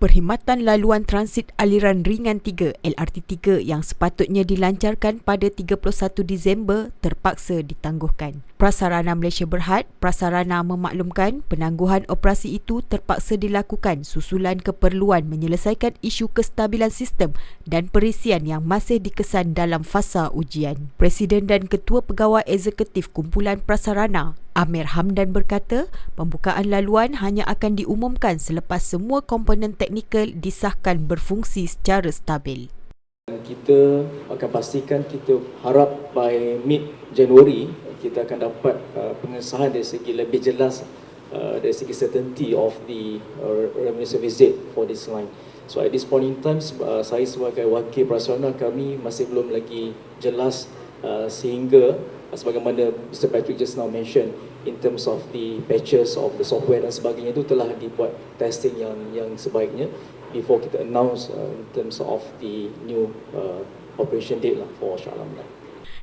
Perkhidmatan laluan transit aliran ringan 3 LRT 3 yang sepatutnya dilancarkan pada 31 Disember terpaksa ditangguhkan. Prasarana Malaysia Berhad, Prasarana memaklumkan penangguhan operasi itu terpaksa dilakukan susulan keperluan menyelesaikan isu kestabilan sistem dan perisian yang masih dikesan dalam fasa ujian. Presiden dan Ketua Pegawai Eksekutif Kumpulan Prasarana Amir Hamdan berkata, pembukaan laluan hanya akan diumumkan selepas semua komponen teknikal disahkan berfungsi secara stabil. Kita akan pastikan kita harap by mid January kita akan dapat uh, pengesahan dari segi lebih jelas uh, dari segi certainty of the uh, revenue service date for this line. So at this point in time, saya sebagai wakil prasarana kami masih belum lagi jelas sehingga sebagaimana Mr. Patrick just now mentioned in terms of the patches of the software dan sebagainya itu telah dibuat testing yang yang sebaiknya before kita announce uh, in terms of the new uh, operation date lah for Shah Alam.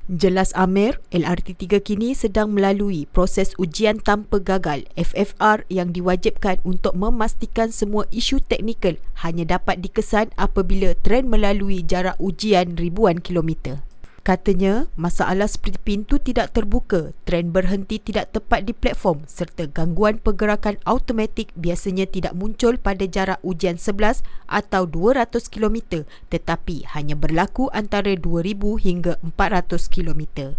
Jelas Amir, LRT3 kini sedang melalui proses ujian tanpa gagal FFR yang diwajibkan untuk memastikan semua isu teknikal hanya dapat dikesan apabila tren melalui jarak ujian ribuan kilometer. Katanya, masalah seperti pintu tidak terbuka, tren berhenti tidak tepat di platform serta gangguan pergerakan automatik biasanya tidak muncul pada jarak ujian 11 atau 200 km tetapi hanya berlaku antara 2000 hingga 400 km.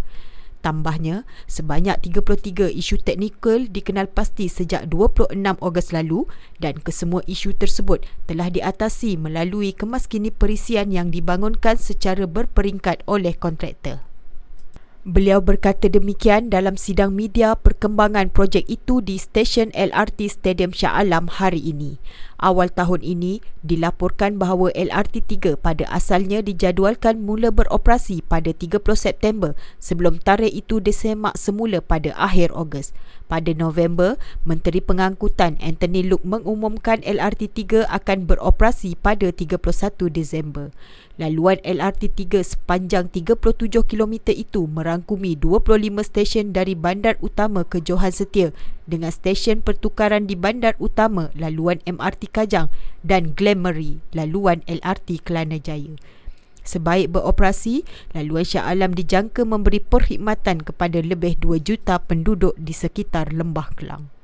Tambahnya, sebanyak 33 isu teknikal dikenal pasti sejak 26 Ogos lalu dan kesemua isu tersebut telah diatasi melalui kemaskini perisian yang dibangunkan secara berperingkat oleh kontraktor. Beliau berkata demikian dalam sidang media perkembangan projek itu di stesen LRT Stadium Shah Alam hari ini. Awal tahun ini dilaporkan bahawa LRT 3 pada asalnya dijadualkan mula beroperasi pada 30 September sebelum tarikh itu disemak semula pada akhir Ogos. Pada November, Menteri Pengangkutan Anthony Luke mengumumkan LRT 3 akan beroperasi pada 31 Disember. Laluan LRT 3 sepanjang 37 km itu merangkumi 25 stesen dari bandar utama ke Johan Setia dengan stesen pertukaran di bandar utama laluan MRT Kajang dan Glamoury laluan LRT Kelana Jaya. Sebaik beroperasi, laluan Shah Alam dijangka memberi perkhidmatan kepada lebih 2 juta penduduk di sekitar Lembah Kelang.